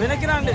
వెనక్కి రండి.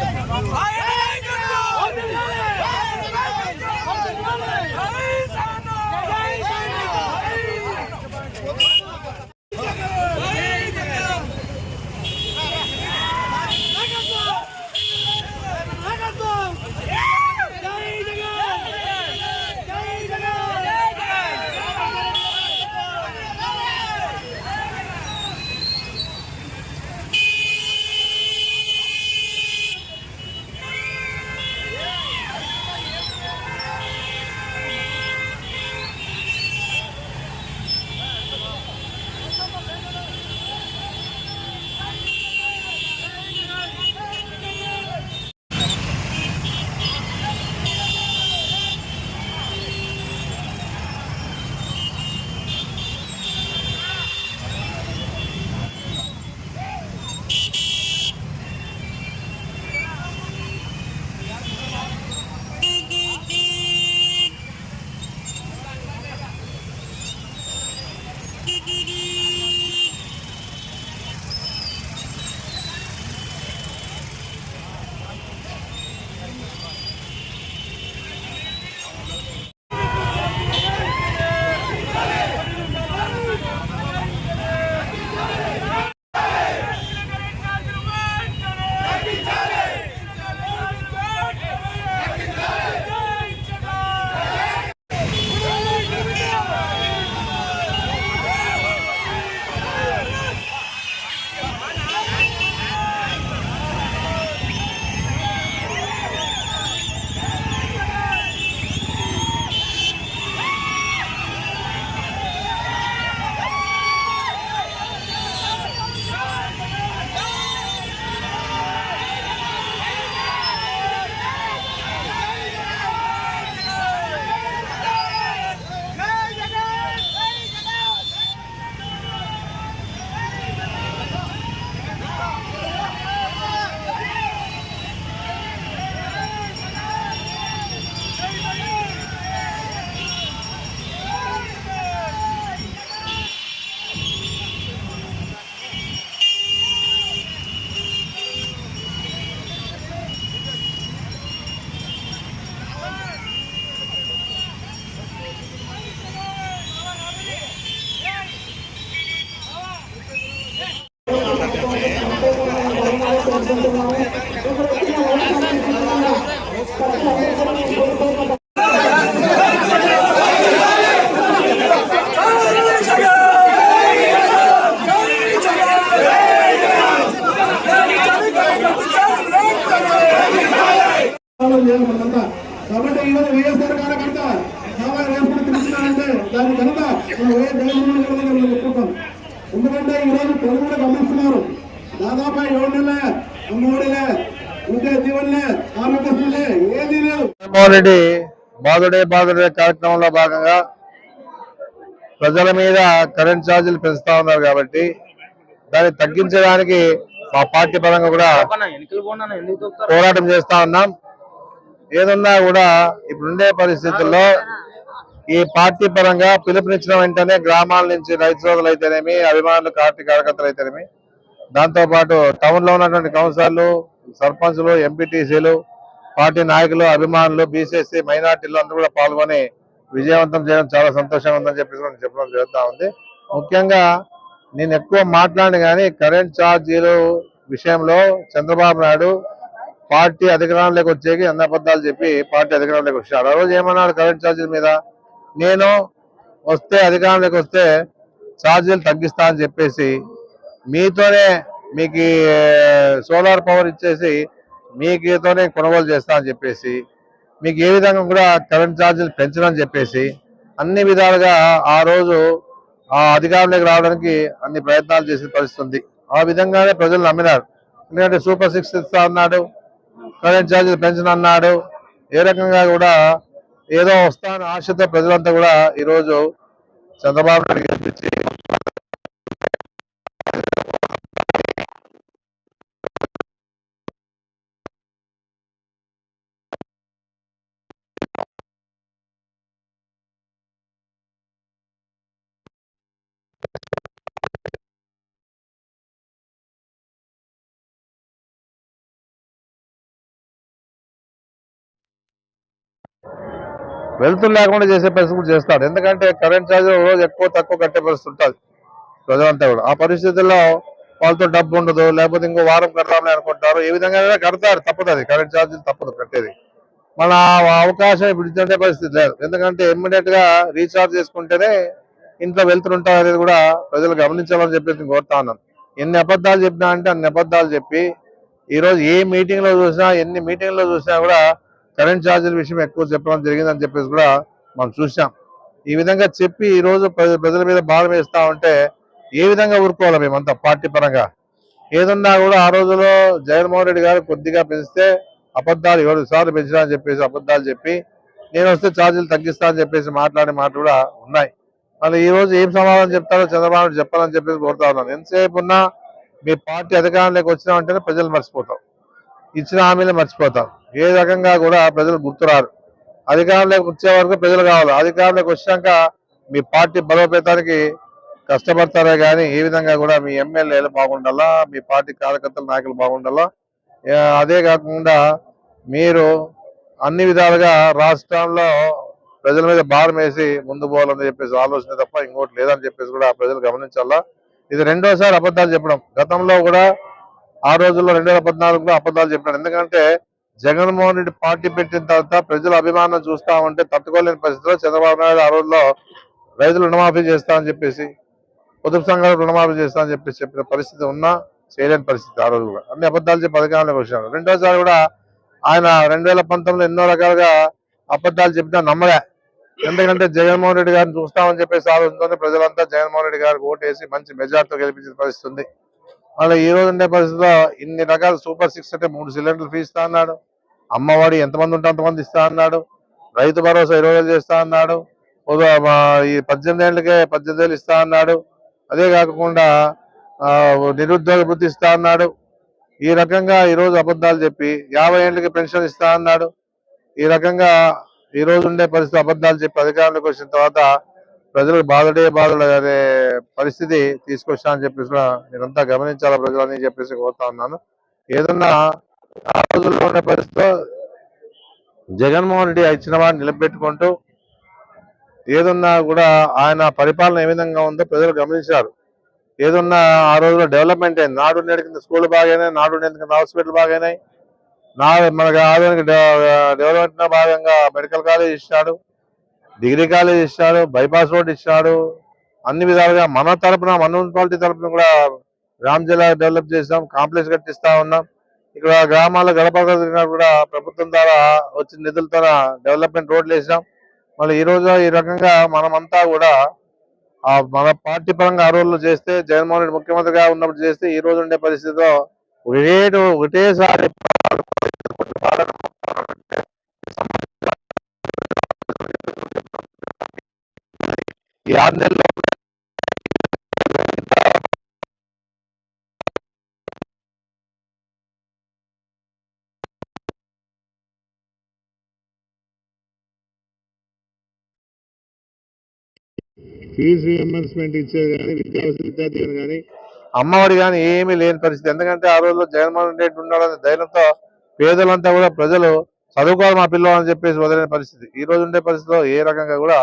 జగన్మోహన్ బాధుడే బాధుడే కార్యక్రమంలో భాగంగా ప్రజల మీద కరెంట్ ఛార్జీలు పెంచుతా ఉన్నారు కాబట్టి దాన్ని తగ్గించడానికి మా పార్టీ పరంగా కూడా? పోరాటం చేస్తా ఉన్నాం ఏదన్నా కూడా ఇప్పుడుండే పరిస్థితుల్లో ఈ పార్టీ పరంగా పిలుపునిచ్చిన వెంటనే గ్రామాల నుంచి రైతు సోదరులు అయితేనేమి అభిమానులు పార్టీ కార్యకర్తలు అయితేనేమి దాంతో పాటు టౌన్లో ఉన్నటువంటి కౌన్సిలర్లు సర్పంచులు ఎంపీటీసీలు పార్టీ నాయకులు అభిమానులు బీసీసీ మైనార్టీలు అందరూ కూడా పాల్గొని విజయవంతం చేయడం చాలా సంతోషంగా ఉందని చెప్పేసి మనం చెప్పడం జరుగుతూ ఉంది. ముఖ్యంగా నేను ఎక్కువ మాట్లాడిన కానీ కరెంట్ ఛార్జీలు విషయంలో చంద్రబాబు నాయుడు పార్టీ అధికారంలోకి వచ్చేకి అన్న అబద్ధాలు చెప్పి పార్టీ అధికారంలోకి వచ్చాడు. ఆ రోజు ఏమన్నాడు కరెంట్ ఛార్జీల మీద? నేను వస్తే అధికారంలోకి వస్తే ఛార్జీలు తగ్గిస్తా అని చెప్పేసి మీతోనే మీకు సోలార్ పవర్ ఇచ్చేసి మీతోనే కొనుగోలు చేస్తా అని చెప్పేసి మీకు ఏ విధంగా కూడా కరెంట్ ఛార్జీలు పెంచడం చెప్పేసి అన్ని విధాలుగా ఆ రోజు ఆ అధికారంలోకి రావడానికి అన్ని ప్రయత్నాలు చేసిన పరిస్థితుంది ఆ విధంగానే ప్రజలు నమ్మినారు. ఎందుకంటే సూపర్ సిక్స్ ఇస్తా అన్నాడు కరెంట్ ఛార్జీలు పెంచనన్నాడు ఏ రకంగా కూడా ఏదో వస్తాన ఆశతో ప్రజలంతా కూడా ఈరోజు చంద్రబాబు నాయుడు గెలిపించి వెళ్తురు లేకుండా చేసే పరిస్థితి కూడా చేస్తాడు. ఎందుకంటే కరెంట్ ఛార్జ్ రోజు ఎక్కువ తక్కువ కట్టే పరిస్థితి ఉంటుంది ప్రజలంతా కూడా. ఆ పరిస్థితుల్లో వాళ్ళతో డబ్బు ఉండదు లేకపోతే ఇంకో వారం కట్టాలని అనుకుంటారు. ఈ విధంగా కడతారు తప్పదు అది. కరెంట్ ఛార్జీలు తప్పదు కట్టేది. మన ఆ అవకాశం ఇప్పుడు ఇచ్చే పరిస్థితి లేదు. ఎందుకంటే ఇమ్మీడియట్గా రీఛార్జ్ చేసుకుంటేనే ఇంట్లో వెళ్తుంటారు అనేది కూడా ప్రజలు గమనించాలని చెప్పేసి నేను కోరుతా ఉన్నాను. ఎన్ని అబద్ధాలు చెప్పినా అంటే అన్ని అబద్ధాలు చెప్పి ఈ రోజు ఏ మీటింగ్లో చూసినా ఎన్ని మీటింగ్లో చూసినా కూడా కరెంట్ ఛార్జీల విషయం ఎక్కువ చెప్పడం జరిగిందని చెప్పేసి కూడా మనం చూసాం ఈ విధంగా చెప్పి ఈ రోజు ప్రజల మీద భారం వేస్తా ఉంటే ఏ విధంగా ఊరుకోవాలి మేమంతా పార్టీ పరంగా? ఏదన్నా కూడా ఆ రోజులో జగన్మోహన్ రెడ్డి గారు కొద్దిగా పెంచితే అబద్ధాలు ఏడు సార్లు పెంచినా అని చెప్పేసి అబద్ధాలు చెప్పి నేను వస్తే ఛార్జీలు తగ్గిస్తా అని చెప్పేసి మాట్లాడే మాట కూడా ఉన్నాయి. మళ్ళీ ఈ రోజు ఏం సమాధానం చెప్తారో చంద్రబాబు చెప్పాలని చెప్పేసి కోరుతా ఉన్నాను. ఎంతసేపు ఉన్నా మీ పార్టీ అధికారంలోకి వచ్చినామంటేనే ప్రజలు మర్చిపోతాం. ఇచ్చిన హామీలు మర్చిపోతాం. ఏ రకంగా కూడా ప్రజలు గుర్తురారు. అధికారంలోకి వచ్చే వరకు ప్రజలు కావాలి. అధికారంలోకి వచ్చాక మీ పార్టీ బలోపేతానికి కష్టపడతారే కానీ ఏ విధంగా కూడా మీ ఎమ్మెల్యేలు బాగుండాలా మీ పార్టీ కార్యకర్తల నాయకులు బాగుండాలా? అదే కాకుండా మీరు అన్ని విధాలుగా రాష్ట్రంలో ప్రజల మీద భారం వేసి ముందు పోవాలని చెప్పేసి ఆలోచన తప్ప ఇంకోటి లేదని చెప్పేసి కూడా ప్రజలు గమనించాలా? ఇది రెండోసారి అబద్ధాలు చెప్పడం. గతంలో కూడా ఆ రోజుల్లో రెండు వేల పద్నాలుగులో అబద్ధాలు చెప్పాడు ఎందుకంటే జగన్మోహన్ రెడ్డి పార్టీ పెట్టిన తర్వాత ప్రజల అభిమానం చూస్తా ఉంటే తట్టుకోలేని పరిస్థితిలో చంద్రబాబు నాయుడు ఆ రోజుల్లో రైతులు రుణమాఫీ చేస్తా అని చెప్పేసి పొదుపు సంఘాలు రుణమాఫీ చేస్తా అని చెప్పేసి చెప్పిన పరిస్థితి ఉన్నా చేయలేని పరిస్థితి ఆ రోజు కూడా. అన్ని అబద్ధాలు చెప్పి అధికారంలోకి వచ్చినారు రెండోసారి కూడా ఆయన రెండు వేల పంతొమ్మిదిలో ఎన్నో రకాలుగా అబద్ధాలు చెప్పినా నమ్మలే. ఎందుకంటే జగన్మోహన్ రెడ్డి గారిని చూస్తామని చెప్పేసి ఆలోచనతోనే ప్రజలంతా జగన్మోహన్ రెడ్డి గారికి ఓటేసి మంచి మెజార్టీతో గెలిపించిన పరిస్థితి ఉంది. మళ్ళీ ఈ రోజు ఉండే పరిస్థితిలో ఇన్ని రకాల సూపర్ సిక్స్ అంటే మూడు సిలిండర్లు ఫీ ఇస్తా అన్నాడు. అమ్మవాడు ఎంతమంది ఉంటే అంతమంది ఇస్తా అన్నాడు. రైతు భరోసా ఇరవై వేలు చేస్తా అన్నాడు. ఈ పద్దెనిమిది ఏళ్ళకే పద్దెనిమిది వేలు ఇస్తా అన్నాడు. అదే కాకుండా నిరుద్యోగ వృత్తి ఇస్తా అన్నాడు. ఈ రకంగా ఈరోజు అబద్ధాలు చెప్పి యాభై ఏళ్ళకి పెన్షన్ ఇస్తా అన్నాడు. ఈ రకంగా ఈ రోజు ఉండే పరిస్థితి అబద్ధాలు చెప్పి అధికారంలోకి వచ్చిన తర్వాత ప్రజలకు బాధడే బాధలు అనే పరిస్థితి తీసుకొచ్చా అని చెప్పేసి మీరంతా గమనించాలా ప్రజలని చెప్పేసి కోరుతా ఉన్నాను. ఏదన్నా ఆ రోజుల్లో ఉండే పరిస్థితిలో జగన్మోహన్ రెడ్డి ఇచ్చిన వాడిని నిలబెట్టుకుంటూ ఏదన్నా కూడా ఆయన పరిపాలన ఏ విధంగా ఉందో ప్రజలు గమనించారు. ఏదన్నా ఆ రోజుల్లో డెవలప్మెంట్ అయింది. నాడు నేడు కింద స్కూల్ బాగానే నాడు నేడు కింద హాస్పిటల్ బాగానే నా మనకి ఆధునిక డెవలప్మెంట్ భాగంగా మెడికల్ కాలేజ్ ఇచ్చాడు డిగ్రీ కాలేజ్ ఇచ్చాడు బైపాస్ రోడ్ ఇచ్చాడు అన్ని విధాలుగా మన తరపున మన మున్సిపాలిటీ తరపున కూడా గ్రామ జిల్లా డెవలప్ చేసాం కాంప్లెక్స్ కట్టిస్తా ఉన్నాం. ఇక్కడ గ్రామాల గడప కూడా ప్రభుత్వం ద్వారా వచ్చిన నిధులతో డెవలప్మెంట్ రోడ్లు వేసాం మళ్ళీ ఈ రోజు ఈ రకంగా మనమంతా కూడా ఆ మన పార్టీ పరంగా ఆ రోజుల్లో చేస్తే జగన్మోహన్ రెడ్డి ముఖ్యమంత్రిగా ఉన్నప్పుడు చేస్తే ఈ రోజు ఉండే పరిస్థితిలో ఒకటే ఒకటేసారి ఈ ఆరు నెలల్లో ఫీజు రియంబర్స్మెంట్ ఇచ్చేది కానీ విద్యావసతి విద్యార్థులు కానీ అమ్మఒడి కానీ ఏమీ లేని పరిస్థితి. ఎందుకంటే ఆ రోజుల్లో జగన్మోహన్ రెడ్డి ఉండాలనే ధైర్యంతో పేదలంతా కూడా ప్రజలు చదువుకోవాలి మా పిల్లలు అని చెప్పేసి వదిలేని పరిస్థితి. ఈ రోజు ఉండే పరిస్థితిలో ఏ రకంగా కూడా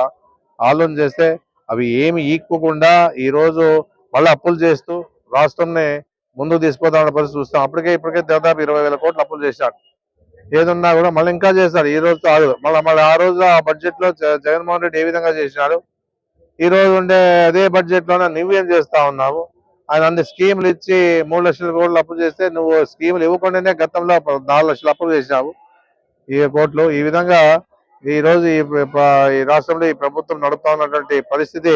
ఆలోచన చేస్తే అవి ఏమి ఈక్కోకుండా ఈరోజు మళ్ళీ అప్పులు చేస్తూ రాష్ట్రంని ముందుకు తీసుకుపోతామన్న పరిస్థితి చూస్తాం. అప్పటికే ఇప్పటికే దాదాపు ఇరవై వేల కోట్లు అప్పులు చేశాడు ఏదున్నా కూడా మళ్ళీ ఇంకా చేస్తాడు ఈ రోజు ఆగదు మళ్ళీ మళ్ళీ ఆ రోజు ఆ బడ్జెట్లో జగన్మోహన్ రెడ్డి ఏ విధంగా చేసినాడు? ఈ రోజు ఉండే అదే బడ్జెట్లోనే నువ్వేం చేస్తా ఉన్నావు? ఆయన అన్ని స్కీములు ఇచ్చి మూడు లక్షల కోట్లు అప్పు చేస్తే నువ్వు స్కీములు ఇవ్వకుండానే గతంలో నాలుగు లక్షలు అప్పు చేసినావు. ఈ కోట్లు ఈ విధంగా ఈ రోజు ఈ ఈ రాష్ట్రంలో ఈ ప్రభుత్వం నడుపుతా ఉన్నటువంటి పరిస్థితి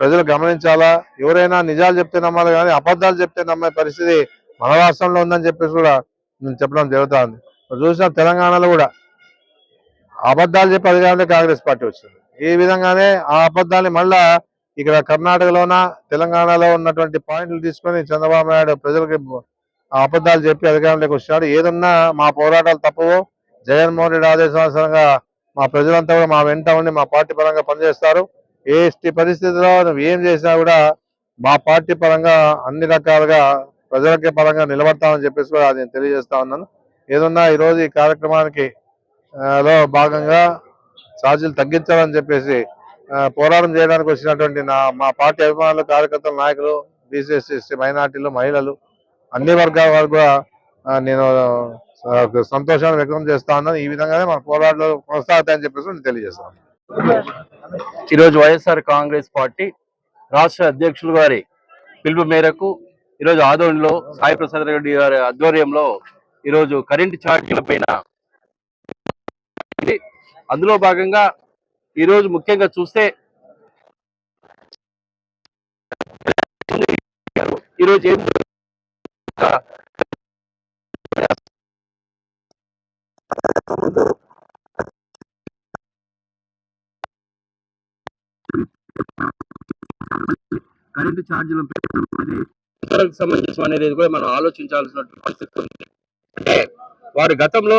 ప్రజలు గమనించాలా? ఎవరైనా నిజాలు చెప్తే నమ్మాలి కానీ అబద్ధాలు చెప్తే నమ్మే పరిస్థితి మన రాష్ట్రంలో ఉందని చెప్పేసి కూడా నేను చెప్పడం జరుగుతా ఉంది చూసిన తెలంగాణలో కూడా అబద్ధాలు చెప్పి అధికారంలో కాంగ్రెస్ పార్టీ వచ్చింది. ఈ విధంగానే ఆ అబద్ధాన్ని మళ్ళా ఇక్కడ కర్ణాటకలోన తెలంగాణలో ఉన్నటువంటి పాయింట్లు తీసుకొని చంద్రబాబు నాయుడు ప్రజలకి ఆ అబద్ధాలు చెప్పి అధికారంలోకి వచ్చాడు ఏదన్నా మా పోరాటాలు తప్పవు. జగన్మోహన్ రెడ్డి ఆదేశానుసారంగా మా ప్రజలంతా కూడా మా వెంట ఉండి మా పార్టీ పరంగా పనిచేస్తారు. ఏ పరిస్థితిలో నువ్వు ఏం చేసినా కూడా మా పార్టీ పరంగా అన్ని రకాలుగా ప్రజలకే పరంగా నిలబడతామని చెప్పేసి కూడా నేను తెలియజేస్తా ఉన్నాను. ఏదన్నా ఈరోజు ఈ కార్యక్రమానికి లో భాగంగా ఛార్జీలు తగ్గించాలని చెప్పేసి పోరాటం చేయడానికి వచ్చినటువంటి నా మా పార్టీ అభిమానులు కార్యకర్తలు నాయకులు బీసీఎస్సీ మైనార్టీలు మహిళలు అన్ని వర్గాల వారు కూడా నేను సంతోషాన్ని వ్యక్తం చేస్తా ఉన్నాను ఈ విధంగానే మన పోరాటాలు కొనసాగుతాయని చెప్పేసి నేను తెలియజేస్తాను ఈరోజు వైఎస్ఆర్ కాంగ్రెస్ పార్టీ రాష్ట్ర అధ్యక్షులు గారి పిలుపు మేరకు ఈరోజు ఆదోళనలో సాయి ప్రసాద్ రెడ్డి గారి ఆధ్వర్యంలో ఈరోజు కరెంటు ఛార్జీల పైన అందులో భాగంగా ఈరోజు ముఖ్యంగా చూస్తే ఈరోజు ఏం కరెంటు ఛార్జీలు ఇతరులకు సంబంధించిన అనేది కూడా మనం ఆలోచించాల్సిన పరిస్థితి ఉంది. అంటే వారు గతంలో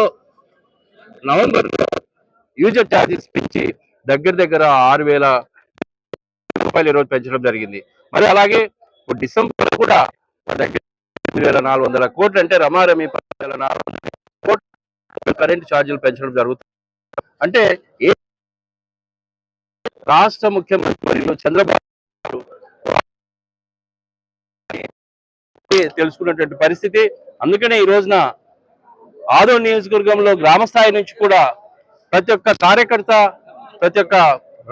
నవంబర్ యూజర్ ఛార్జెస్ పెంచి దగ్గర దగ్గర ఆరు వేల రూపాయలు ఈరోజు పెంచడం జరిగింది. మరి అలాగే డిసెంబర్ కూడా దగ్గర వేల నాలుగు వందల కోట్లు అంటే రమారమి పది వేల నాలుగు వందల కోట్లు కరెంటు ఛార్జీలు పెంచడం జరుగుతుంది. అంటే ఏ రాష్ట్ర ముఖ్యమంత్రి చంద్రబాబు తెలుసుకున్నటువంటి పరిస్థితి. అందుకనే ఈ రోజున ఆదో నియోజకవర్గంలో గ్రామ స్థాయి నుంచి కూడా ప్రతి ఒక్క కార్యకర్త ప్రతి ఒక్క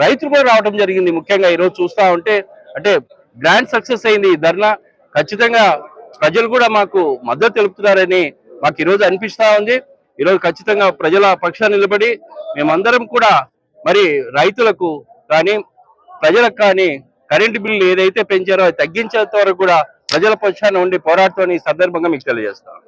రైతు కూడా రావడం జరిగింది. ముఖ్యంగా ఈరోజు చూస్తూ ఉంటే అంటే గ్రాండ్ సక్సెస్ అయింది ఈ ధర్నా. ఖచ్చితంగా ప్రజలు కూడా మాకు మద్దతు తెలుపుతున్నారని మాకు ఈరోజు అనిపిస్తూ ఉంది. ఈ రోజు ఖచ్చితంగా ప్రజల పక్షాన్ని నిలబడి మేమందరం కూడా మరి రైతులకు కానీ ప్రజలకు కానీ కరెంటు బిల్లు ఏదైతే పెంచారో అది తగ్గించేంత వరకు కూడా ప్రజల పక్షాన ఉండి పోరాడుతూ ఈ సందర్భంగా మీకు తెలియజేస్తాను.